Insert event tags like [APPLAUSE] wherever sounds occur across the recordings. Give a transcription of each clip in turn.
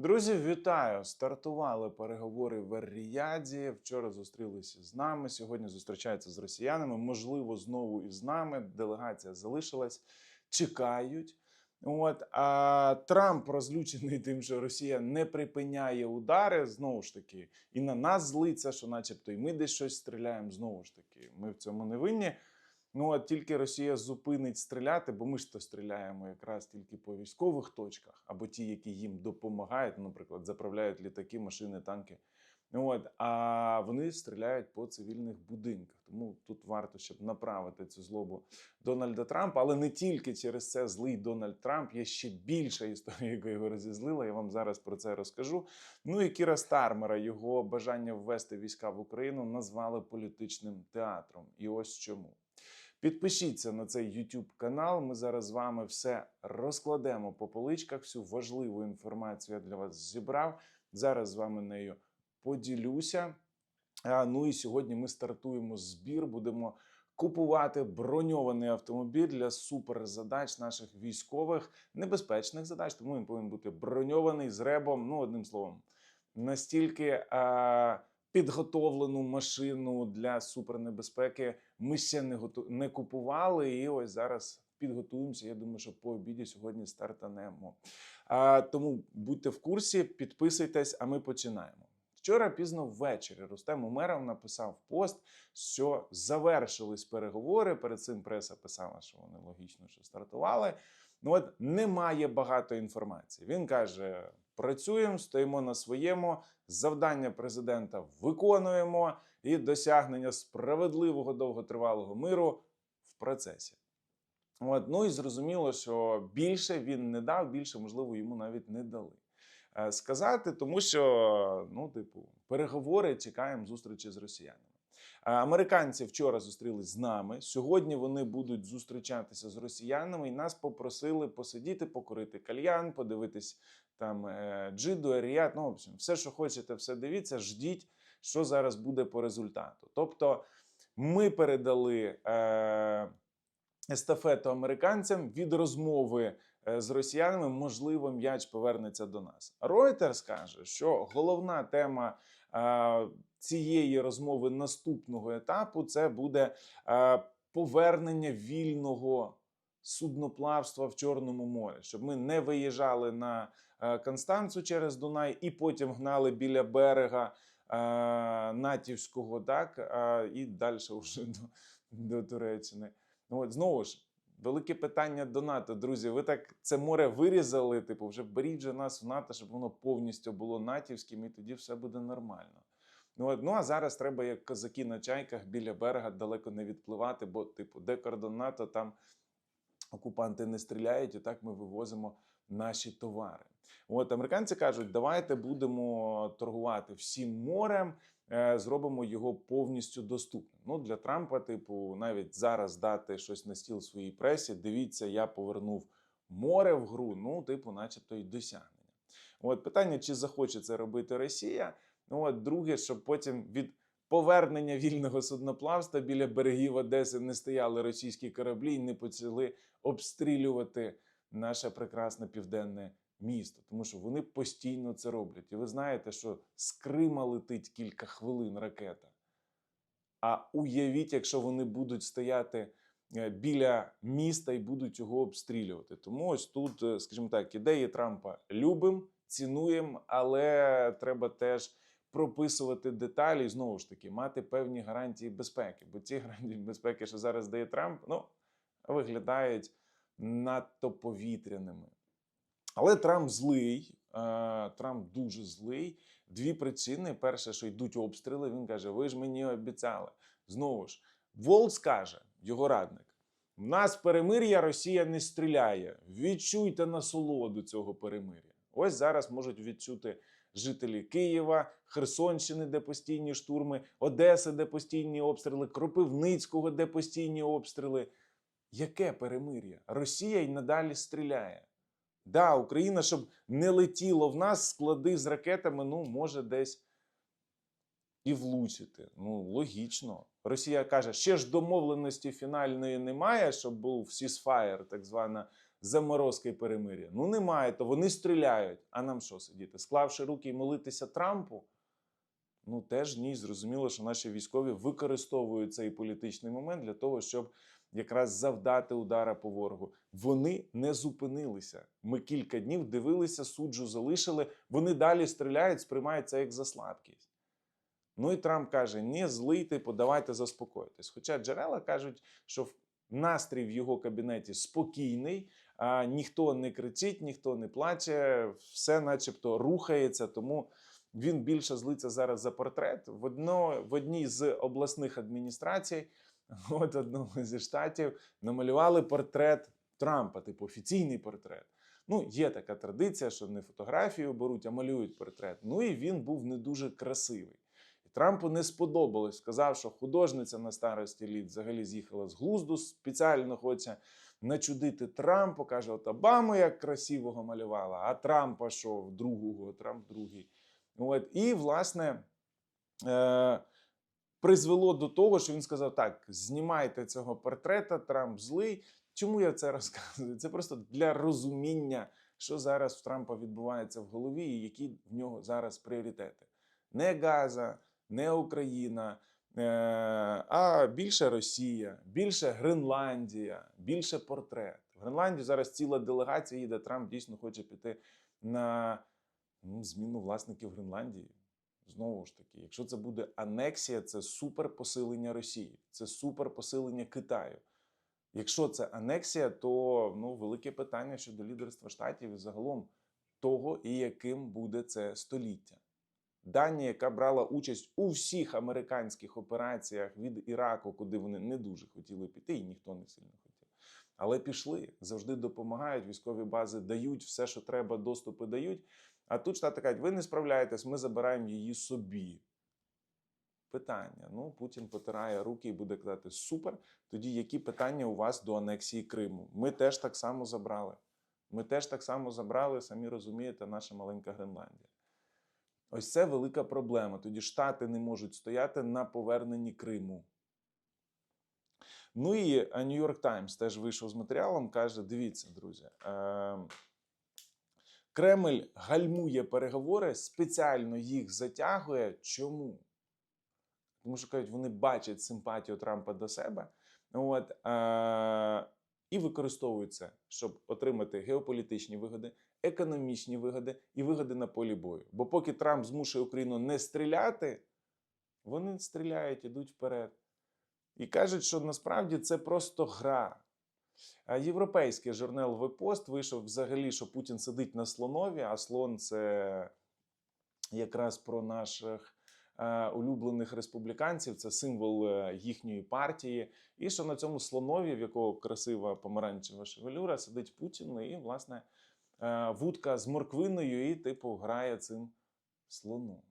Друзі, вітаю! Стартували переговори в Ріяді. Вчора зустрілися з нами. Сьогодні зустрічаються з росіянами. Можливо, знову і з нами. Делегація залишилась, чекають. От а Трамп розлючений тим, що Росія не припиняє удари. Знову ж таки, і на нас злиться, що, начебто, і ми десь щось стріляємо. Знову ж таки, ми в цьому не винні. Ну от тільки Росія зупинить стріляти, бо ми ж то стріляємо якраз тільки по військових точках, або ті, які їм допомагають, наприклад, заправляють літаки, машини, танки. Ну От, а вони стріляють по цивільних будинках. Тому тут варто, щоб направити цю злобу Дональда Трампа, але не тільки через це злий Дональд Трамп. Є ще більша історія, яка його розізлила. Я вам зараз про це розкажу. Ну і Кіра Стармера його бажання ввести війська в Україну назвали політичним театром. І ось чому. Підпишіться на цей YouTube канал. Ми зараз з вами все розкладемо по поличках. Всю важливу інформацію я для вас зібрав. Зараз з вами нею поділюся. Ну і сьогодні ми стартуємо збір. Будемо купувати броньований автомобіль для суперзадач наших військових, небезпечних задач. Тому він повинен бути броньований з ребом. Ну, одним словом, настільки. Підготовлену машину для супернебезпеки ми ще не готу... не купували. І ось зараз підготуємося. Я думаю, що по обіді сьогодні стартанемо. А, тому будьте в курсі, підписуйтесь, а ми починаємо. Вчора пізно ввечері Рустем Умеров написав пост, що завершились переговори. Перед цим преса писала, що вони логічно що стартували. Ну от немає багато інформації. Він каже: працюємо, стоїмо на своєму. Завдання президента виконуємо і досягнення справедливого довготривалого миру в процесі. От, ну і зрозуміло, що більше він не дав, більше, можливо, йому навіть не дали е, сказати, тому що, ну, типу, переговори чекаємо зустрічі з росіянами. Е, Американці вчора зустрілись з нами. Сьогодні вони будуть зустрічатися з росіянами, і нас попросили посидіти, покурити кальян, подивитись там е, джиду, еріат. Ну, в общем, все, що хочете, все дивіться, ждіть, що зараз буде по результату. Тобто, ми передали. Е, Естафету американцям від розмови з росіянами, можливо, м'яч повернеться до нас. Reuters каже, що головна тема цієї розмови наступного етапу це буде повернення вільного судноплавства в Чорному морі, щоб ми не виїжджали на е, Констанцу через Дунай і потім гнали біля берега е, Натівського, так і далі [LAUGHS] вже до, до Туреччини. Ну от знову ж. Велике питання до НАТО, друзі. Ви так це море вирізали. Типу, вже беріть же нас в НАТО, щоб воно повністю було натівським, і тоді все буде нормально. Ну, ну а зараз треба, як козаки на чайках біля берега далеко не відпливати, бо, типу, де кордон НАТО, там окупанти не стріляють, і так ми вивозимо наші товари. От американці кажуть, давайте будемо торгувати всім морем, зробимо його повністю доступним. Ну для Трампа, типу, навіть зараз дати щось на стіл своїй пресі. Дивіться, я повернув море в гру. Ну, типу, начебто, й досягнення. От питання, чи захоче це робити Росія. Ну от друге, щоб потім від повернення вільного судноплавства біля берегів Одеси не стояли російські кораблі і не почали обстрілювати наше прекрасне південне місто, тому що вони постійно це роблять. І ви знаєте, що з Крима летить кілька хвилин ракета. А уявіть, якщо вони будуть стояти е, біля міста і будуть його обстрілювати. Тому ось тут, е, скажімо так, ідеї Трампа любимо, цінуємо, але треба теж прописувати деталі знову ж таки мати певні гарантії безпеки. Бо ці [LAUGHS] гарантії безпеки, що зараз дає Трамп, ну виглядають надто повітряними. Але Трамп злий, е, Трамп дуже злий. Дві причини: перше, що йдуть обстріли, він каже: Ви ж мені обіцяли. Знову ж, Волц каже, його радник: в нас перемир'я, Росія не стріляє. Відчуйте насолоду цього перемир'я. Ось зараз можуть відчути жителі Києва, Херсонщини, де постійні штурми, Одеси, де постійні обстріли, Кропивницького, де постійні обстріли. Яке перемир'я? Росія й надалі стріляє. Да, Україна, щоб не летіло в нас склади з ракетами, ну, може десь і влучити. Ну, логічно. Росія каже, ще ж домовленості фінальної немає, щоб був сісфаєр, так звана заморозки і перемир'я? Ну немає, то вони стріляють. А нам що сидіти? Склавши руки і молитися Трампу? Ну теж ні, зрозуміло, що наші військові використовують цей політичний момент для того, щоб якраз завдати удара по ворогу. Вони не зупинилися. Ми кілька днів дивилися, суджу залишили. Вони далі стріляють, сприймають це як за слабкість. Ну і Трамп каже: ні, злий, типу, давайте заспокойтесь. Хоча джерела кажуть, що настрій в його кабінеті спокійний, а ніхто не кричить, ніхто не плаче, все начебто рухається. Тому він більше злиться зараз за портрет. В, одно, в одній з обласних адміністрацій, [LAUGHS] от одного зі штатів, намалювали портрет Трампа, типу офіційний портрет. Ну, є така традиція, що не фотографію беруть, а малюють портрет. Ну і він був не дуже красивий. І Трампу не сподобалось. Сказав, що художниця на старості літ взагалі з'їхала з глузду, спеціально хоче начудити Трампу. Каже, от Обаму як красивого малювала, а Трампа що другого, Трамп другий. От, і, власне, е, призвело до того, що він сказав: так, знімайте цього портрета, Трамп злий. Чому я це [LAUGHS] розказую? Це просто для розуміння, що зараз в Трампа відбувається в голові, і які в нього зараз пріоритети. Не Газа, не Україна, е, а більше Росія, більше Гренландія, більше портрет. В Гренландію зараз ціла делегація їде. Трамп дійсно хоче піти на ну, зміну власників Гренландії. Знову ж таки, якщо це буде анексія, це суперпосилення Росії, це суперпосилення Китаю. Якщо це анексія, то ну, велике питання щодо лідерства штатів і загалом того, і яким буде це століття. Данія, яка брала участь у всіх американських операціях від Іраку, куди вони не дуже хотіли піти, і ніхто не сильно хотів. Але пішли, завжди допомагають. Військові бази дають все, що треба, доступи дають. А тут штати кажуть, ви не справляєтесь, ми забираємо її собі. Питання. Ну, Путін потирає руки і буде казати: супер. Тоді які питання у вас до анексії Криму? Ми теж так само забрали. Ми теж так само забрали, самі розумієте, наша маленька Гренландія. Ось це велика проблема. Тоді Штати не можуть стояти на поверненні Криму. Ну і New York Times теж вийшов з матеріалом, каже: дивіться, друзі. Е- Кремль гальмує переговори, спеціально їх затягує. Чому? Тому що кажуть, вони бачать симпатію Трампа до себе. От, е- і використовують це, щоб отримати геополітичні вигоди, економічні вигоди і вигоди на полі бою. Бо поки Трамп змушує Україну не стріляти, вони стріляють, ідуть вперед. І кажуть, що насправді це просто гра. А Європейський журнал Вепост вийшов взагалі, що Путін сидить на слонові, а слон це якраз про наших е, улюблених республіканців, це символ е, їхньої партії. І що на цьому слонові, в якого красива помаранчева шевелюра, сидить Путін, і, власне, е, вудка з морквиною, і, типу, грає цим слоном.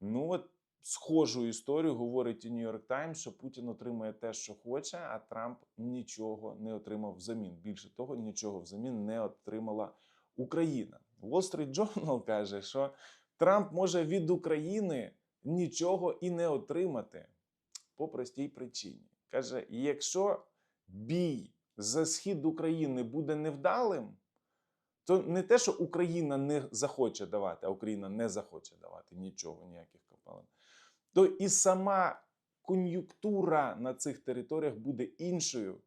Ну, от схожу історію говорить і York Times, що Путін отримає те, що хоче, а Трамп нічого не отримав взамін. Більше того, нічого взамін не отримала Україна. Wall Street Journal [LAUGHS] каже, що Трамп може від України нічого і не отримати по простій причині. Каже: якщо бій за схід України буде невдалим, то не те, що Україна не захоче давати, а Україна не захоче давати нічого, ніяких копалин, то і сама кон'юнктура на цих територіях буде іншою,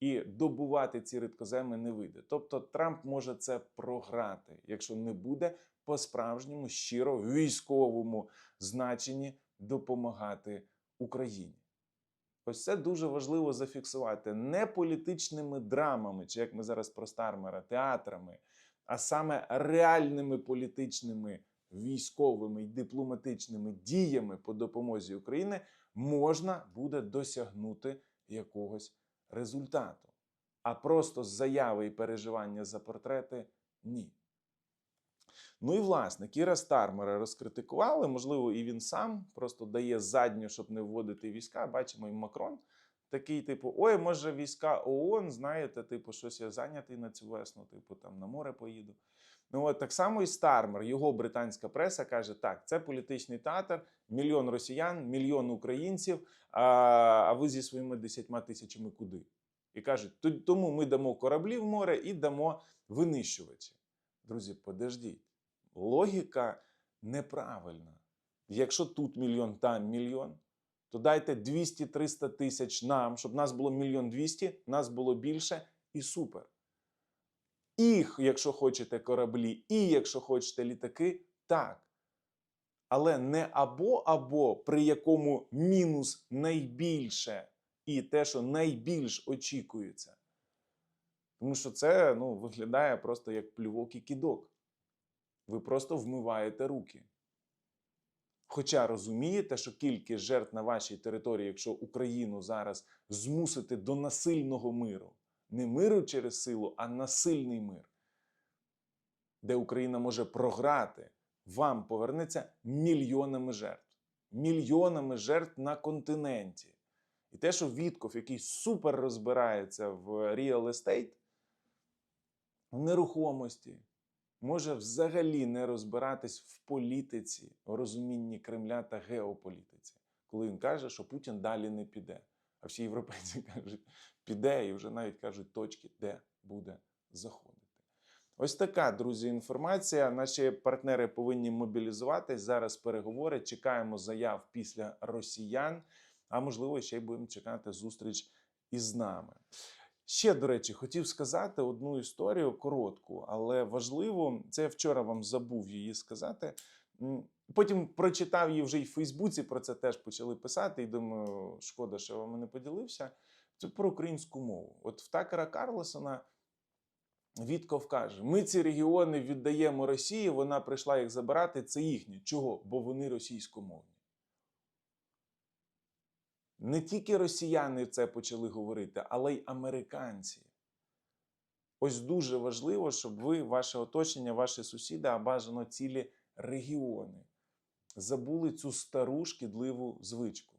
і добувати ці рідкоземи не вийде. Тобто Трамп може це програти, якщо не буде по-справжньому щиро військовому значенні допомагати Україні. Ось це дуже важливо зафіксувати не політичними драмами, чи як ми зараз про Стармера, театрами, а саме реальними політичними, військовими і дипломатичними діями по допомозі Україні можна буде досягнути якогось результату. А просто заяви і переживання за портрети ні. Ну і власне, Кіра Стармера розкритикували, можливо, і він сам просто дає задню, щоб не вводити війська. Бачимо, і Макрон такий, типу, ой, може, війська ООН, знаєте, типу, щось я зайнятий на цю весну, типу, там на море поїду. Ну, от так само і Стармер, його британська преса каже: так, це політичний театр, мільйон росіян, мільйон українців. А, а ви зі своїми десятьма тисячами куди? І кажуть, тому ми дамо кораблі в море і дамо винищувачі. Друзі, подождіть. Логіка неправильна. Якщо тут мільйон, там мільйон, то дайте 200-300 тисяч нам, щоб нас було мільйон 200, нас було більше і супер. І, якщо хочете кораблі, і якщо хочете літаки, так. Але не або-або, при якому мінус найбільше, і те, що найбільш очікується. Тому що це ну, виглядає просто як плювок і кідок. Ви просто вмиваєте руки. Хоча розумієте, що кількість жертв на вашій території, якщо Україну зараз змусити до насильного миру, не миру через силу, а насильний мир, де Україна може програти, вам повернеться мільйонами жертв. Мільйонами жертв на континенті. І те, що Вітков, який супер розбирається в real estate, в нерухомості, може взагалі не розбиратись в політиці, в розумінні Кремля та геополітиці, коли він каже, що Путін далі не піде. А всі європейці [LAUGHS] кажуть, піде, і вже навіть кажуть точки, де буде заходити. Ось така, друзі, інформація. Наші партнери повинні мобілізуватись. Зараз переговори. Чекаємо заяв після росіян. А можливо, ще й будемо чекати зустріч із нами. Ще, до речі, хотів сказати одну історію коротку, але важливу. Це я вчора вам забув її сказати. Потім прочитав її вже й в Фейсбуці. Про це теж почали писати. І думаю, шкода, що я вам не поділився. Це про українську мову. От в Такера Карлосона Вітков каже: ми ці регіони віддаємо Росії, вона прийшла їх забирати. Це їхні. Чого? Бо вони російськомовні. Не тільки росіяни це почали говорити, але й американці. Ось дуже важливо, щоб ви, ваше оточення, ваші сусіди, а бажано цілі регіони, забули цю стару шкідливу звичку.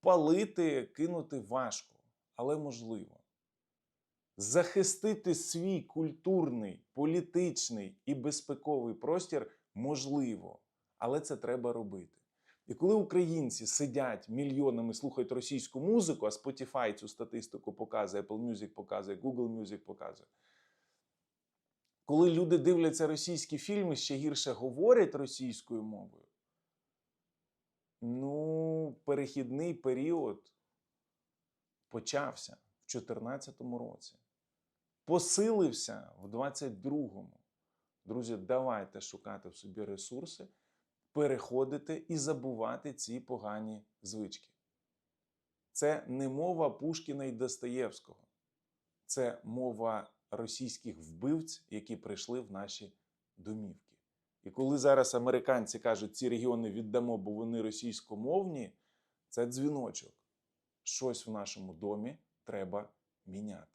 Палити, кинути важко, але можливо. Захистити свій культурний, політичний і безпековий простір можливо, але це треба робити. І коли українці сидять мільйонами, слухають російську музику, а Spotify цю статистику показує, Apple Music показує, Google Music показує. Коли люди дивляться російські фільми, ще гірше говорять російською мовою. Ну, перехідний період почався в 2014 році. Посилився в 22-му. Друзі, давайте шукати в собі ресурси переходити і забувати ці погані звички. Це не мова Пушкіна і Достоєвського, це мова російських вбивць, які прийшли в наші домівки. І коли зараз американці кажуть, ці регіони віддамо, бо вони російськомовні, це дзвіночок. Щось в нашому домі треба міняти.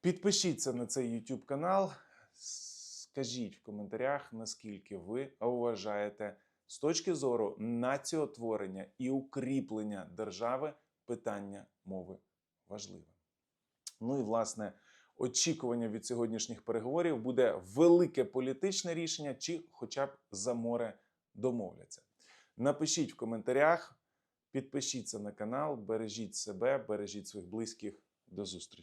Підпишіться на цей YouTube канал. Скажіть в коментарях, наскільки ви вважаєте з точки зору націотворення і укріплення держави питання мови важливе. Ну і власне очікування від сьогоднішніх переговорів буде велике політичне рішення, чи хоча б за море домовляться. Напишіть в коментарях, підпишіться на канал, бережіть себе, бережіть своїх близьких. До зустрічі!